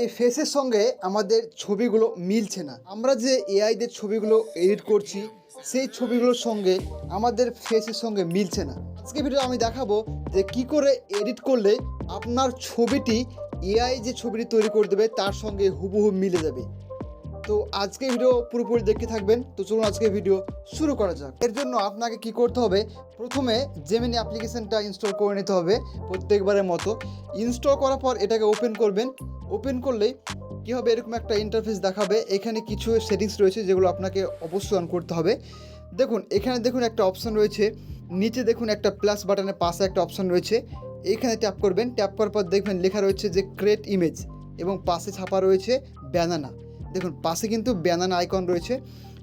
এই ফেসের সঙ্গে আমাদের ছবিগুলো মিলছে না। আমরা যে এআই দের ছবিগুলো এডিট করছি, সেই ছবিগুলোর সঙ্গে আমাদের ফেসের সঙ্গে মিলছে না। আজকে ভিডিও আমি দেখাবো যে কি করে এডিট করলে আপনার ছবিটি এআই যে ছবিটি তৈরি করে দেবে, তার সঙ্গে হুবহু মিলে যাবে। তো আজকে ভিডিও পুরোপুরি দেখতে থাকবেন। তো চলুন আজকে ভিডিও শুরু করা যাক। এর জন্য আপনাকে কি করতে হবে, প্রথমে জেমিনি অ্যাপ্লিকেশনটা ইনস্টল করে নিতে হবে প্রত্যেকবারের মতো। ইনস্টল করার পর এটাকে ওপেন করবেন। ওপেন করলেই কী হবে? এরকম একটা ইন্টারফেস দেখাবে। এখানে কিছু সেটিংস রয়েছে যেগুলো আপনাকে অবশ্যই অন করতে হবে। দেখুন, এখানে দেখুন একটা অপশন রয়েছে। নিচে দেখুন একটা প্লাস বাটনের পাশে একটা অপশন রয়েছে। এইখানে ট্যাপ করবেন। ট্যাপ করার পর দেখবেন লেখা রয়েছে যে ক্রেট ইমেজ এবং পাশে ছাপা রয়েছে ব্যানানা দেখুন, পাশে কিন্তু ব্যানানা আইকন রয়েছে।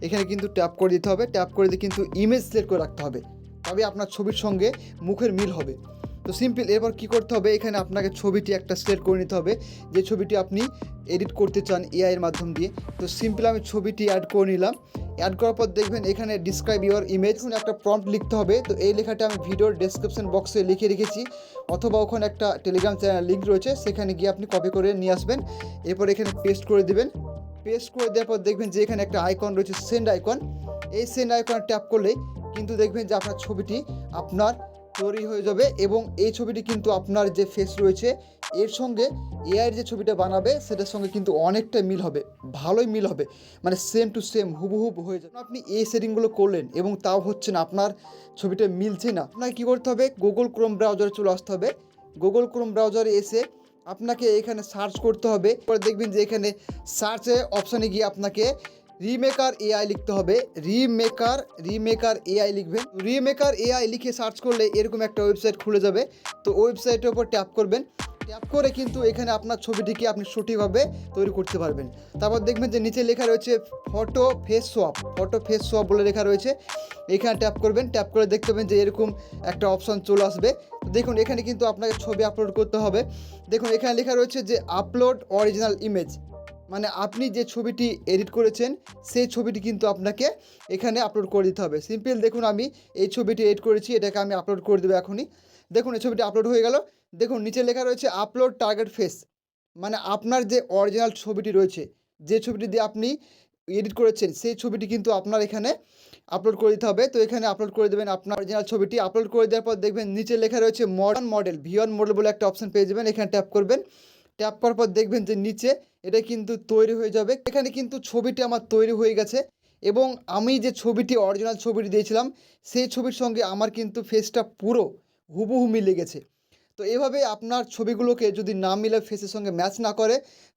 এখানে কিন্তু ট্যাপ করে দিতে হবে। ট্যাপ করে দিয়ে কিন্তু ইমেজ সিলেক্ট করে রাখতে হবে। তবে আপনার ছবির সঙ্গে মুখের মিল হবে। তো সিম্পল, এরপর কি করতে হবে? এখানে আপনাকে ছবিটি একটা সিলেক্ট করে নিতে হবে। যে ছবিটি আপনি এডিট করতে চান এআই এর মাধ্যম দিয়ে, তো সিম্পল আমি ছবিটি অ্যাড করে নিলাম। অ্যাড করার পর দেখবেন এখানে ডিসক্রাইব ইউর ইমেজ একটা প্রম্পট লিখতে হবে। তো এই লেখাটা আমি ভিডিওর ডেসক্রিপশন বক্সে লিখে রেখেছি, অথবা ওখানে একটা টেলিগ্রাম চ্যানেল লিঙ্ক রয়েছে, সেখানে গিয়ে আপনি কপি করে নিয়ে আসবেন। এরপর এখানে পেস্ট করে দেবেন। পেস্ট করে দেওয়ার পর দেখবেন যে এখানে একটা আইকন রয়েছে সেন্ড আইকন এই সেন্ড আইকন ট্যাপ করলেই কিন্তু দেখবেন যে আপনার ছবিটি আপনার তৈরি হয়ে যাবে এবং এই ছবিটি কিন্তু আপনার যে ফেস রয়েছে, এর সঙ্গে এআইয়ের যে ছবিটা বানাবে, সেটার সঙ্গে কিন্তু অনেকটা মিল হবে, ভালোই মিল হবে মানে সেম টু সেম হুবহুব হয়ে যাবে। আপনি এই সেটিংগুলো করলেন এবং তাও হচ্ছে না আপনার ছবিটা মিলছে না। আপনাকে কী করতে হবে? গুগল ক্রোম ব্রাউজারে চলে আসতে হবে। গুগল ক্রোম ব্রাউজারে এসে আপনাকে এখানে সার্চ করতে হবে। পরে দেখবেন যে এখানে সার্চে অপশানে গিয়ে আপনাকে রিমেকার এআই লিখতে হবে। রিমেকার রিমেকার এআই লিখবেন। রিমেকার এআই লিখে সার্চ করলে এরকম একটা ওয়েবসাইট খুলে যাবে। তো ওয়েবসাইটের উপর ট্যাপ করবেন। ট্যাপ করে কিন্তু এখানে আপনার ছবিটিকে আপনি সঠিকভাবে তৈরি করতে পারবেন। তারপর দেখবেন যে নিচে লেখা রয়েছে photo face swap photo face swap বলে লেখা রয়েছে। এখানে ট্যাপ করবেন। ট্যাপ করে দেখতে পাবেন যে এরকম একটা অপশন চলে আসবে। দেখুন, এখানে কিন্তু আপনাকে ছবি আপলোড করতে হবে। দেখুন, এখানে লেখা রয়েছে যে আপলোড অরিজিনাল ইমেজ মানে আপনি যে ছবিটি এডিট করেছেন, সেই ছবিটি কিন্তু আপনাকে এখানে আপলোড করে দিতে হবে। সিম্পল দেখুন আমি এই ছবিটি এডিট করেছি, এটাকে আমি আপলোড করে দেবো এখনই। দেখুন, এই ছবিটি আপলোড হয়ে গেল। দেখুন, নিচে লেখা রয়েছে আপলোড টার্গেট ফেস মানে আপনার যে অরিজিনাল ছবিটি রয়েছে, যে ছবিটি দিয়ে আপনি এডিট করেছেন, সেই ছবিটি কিন্তু আপনার এখানে আপলোড করে দিতে হবে। তো এখানে আপলোড করে দেবেন আপনার অরিজিনাল ছবিটি। আপলোড করে দেওয়ার পর দেখবেন, নিচে লেখা রয়েছে মডার্ন মডেল ভিওন মডেল বলে একটা অপশন পেয়ে যাবেন। এখানে ট্যাপ করবেন। ট্যাপ করার পর দেখবেন যে নিচে এটা কিন্তু তৈরি হয়ে যাবে। এখানে কিন্তু ছবিটি আমার তৈরি হয়ে গেছে এবং আমি যে ছবিটি অরিজিনাল ছবিটি দিয়েছিলাম, সেই ছবির সঙ্গে আমার কিন্তু ফেসটা পুরো হুবহু মিলে গেছে। তো এভাবে আপনার ছবিগুলোকে যদি না মিলে ফেসের সঙ্গে ম্যাচ না করে,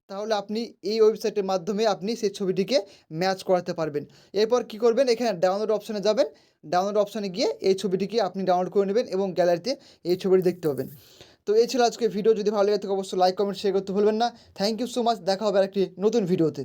তাহলে আপনি এই ওয়েবসাইটের মাধ্যমে আপনি সেই ছবিটিকে ম্যাচ করাতে পারবেন। এরপর কি করবেন? এখানে ডাউনলোড অপশানে যাবেন। ডাউনলোড অপশানে গিয়ে এই ছবিটিকে আপনি ডাউনলোড করে নেবেন এবং গ্যালারিতে এই ছবিটি দেখতে পাবেন। তো এই ছিল আজকে ভিডিও যদি ভালো লাগে থাকে, অবশ্যই লাইক কমেন্ট শেয়ার করতে ভুলবেন না। থ্যাংক ইউ সো মাচ দেখা হবে আর একটি নতুন ভিডিওতে